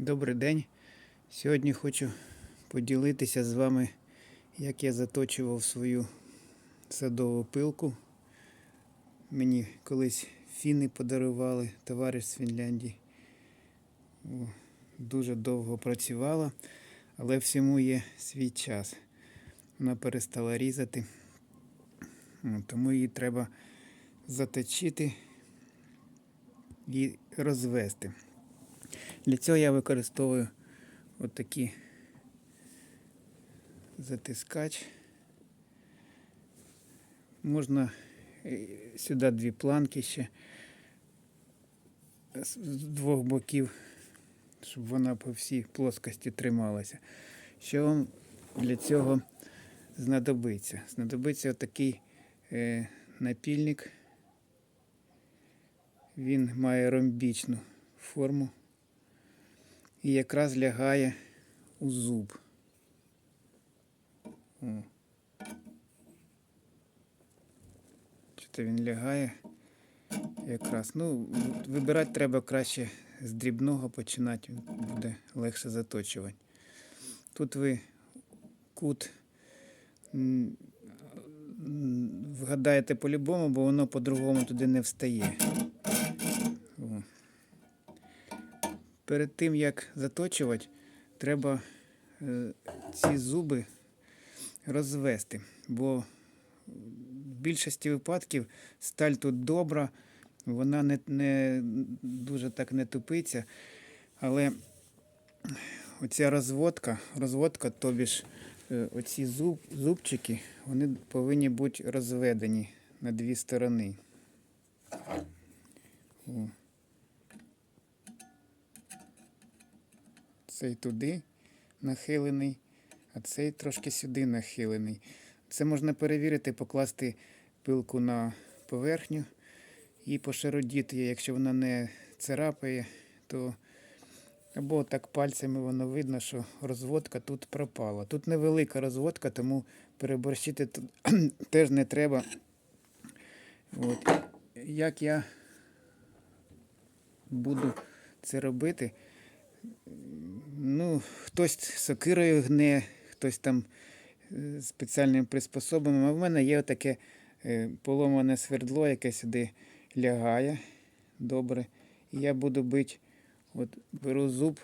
Добрий день. Сьогодні хочу поділитися з вами, як я заточував свою садову пилку. Мені колись фіни подарували, товариш з Фінляндії. Дуже довго працювала, але всьому є свій час. Вона перестала різати, тому її треба заточити і розвести. Для цього я використовую отакі затискач. Можна е, сюди дві планки ще з двох боків, щоб вона по всій плоскості трималася. Що вам для цього знадобиться? Знадобиться отакий е, напільник. Він має ромбічну форму і якраз лягає у зуб. О. Чого він лягає якраз. Ну, вибирати треба краще з дрібного починати, буде легше заточувати. Тут ви кут вгадаєте по-любому, бо воно по-другому туди не встає. Перед тим, як заточувати, треба е, ці зуби розвести, бо в більшості випадків сталь тут добра, вона не, не дуже так не тупиться, але оця розводка, розводка, тобі ж е, оці зуб, зубчики, вони повинні бути розведені на дві сторони. О. Цей туди нахилений, а цей трошки сюди нахилений. Це можна перевірити, покласти пилку на поверхню і пошародіти, її. якщо вона не царапає, то або так пальцями воно видно, що розводка тут пропала. Тут невелика розводка, тому переборщити тут теж не треба. От. Як я буду це робити? Ну, хтось сокирою гне, хтось там е, спеціальним приспособами. А в мене є таке поломане свердло, яке сюди лягає добре. І я буду бити, от беру зуб,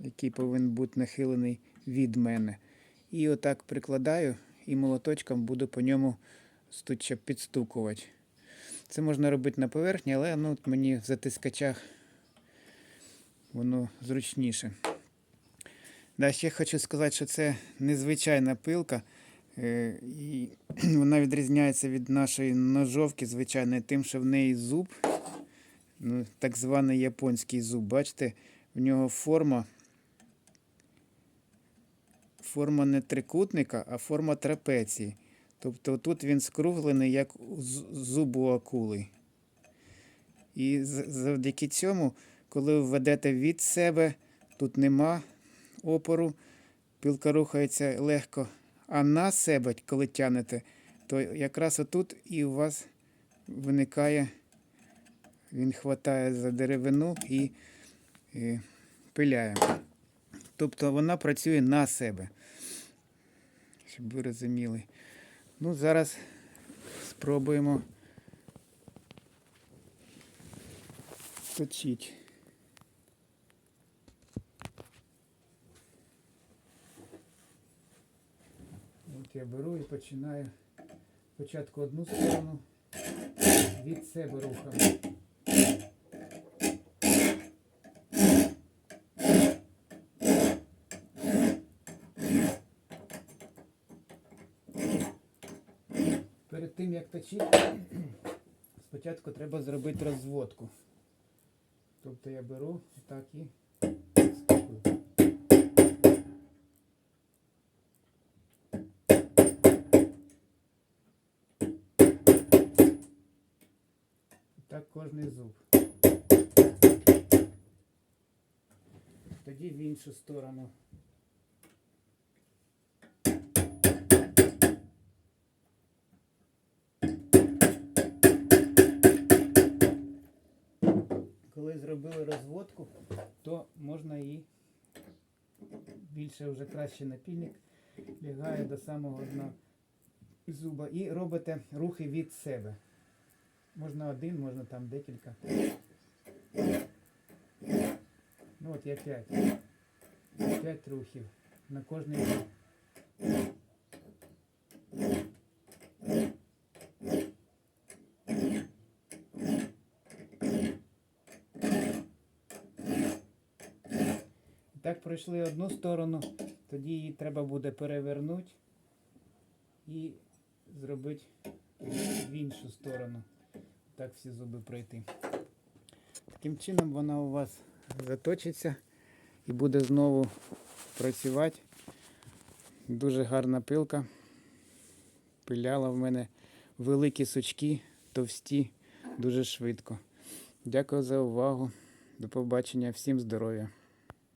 який повинен бути нахилений від мене. І отак прикладаю і молоточком буду по ньому стуча підстукувати. Це можна робити на поверхні, але ну, мені в затискачах воно зручніше. Да, ще хочу сказати, що це незвичайна пилка. е, І вона відрізняється від нашої ножовки, звичайної, тим, що в неї зуб, ну, так званий японський зуб. Бачите, в нього форма. Форма не трикутника, а форма трапеції. Тобто тут він скруглений, як у з- зуб у акули. І завдяки цьому, коли ви ведете від себе, тут нема опору, пилка рухається легко. А на себе, коли тянете, то якраз отут і у вас виникає, він хватає за деревину і, і пиляє. Тобто вона працює на себе. Щоб ви розуміли. Ну, зараз спробуємо точити. От я беру і починаю спочатку одну сторону від себе рухами. Перед тим як точити, спочатку треба зробити розводку. Тобто я беру так і кожний зуб. Тоді в іншу сторону. коли зробили розводку, то можна і більше вже краще напільник лягає до самого дна зуба і робите рухи від себе. Можна один, можна там декілька. Ну от я п'ять. П'ять рухів на кожний зуб. Так пройшли одну сторону, тоді її треба буде перевернути і зробити в іншу сторону. Так всі зуби пройти. Таким чином вона у вас заточиться і буде знову працювати. Дуже гарна пилка. Пиляла в мене великі сучки, товсті, дуже швидко. Дякую за увагу. До побачення, всім здоров'я.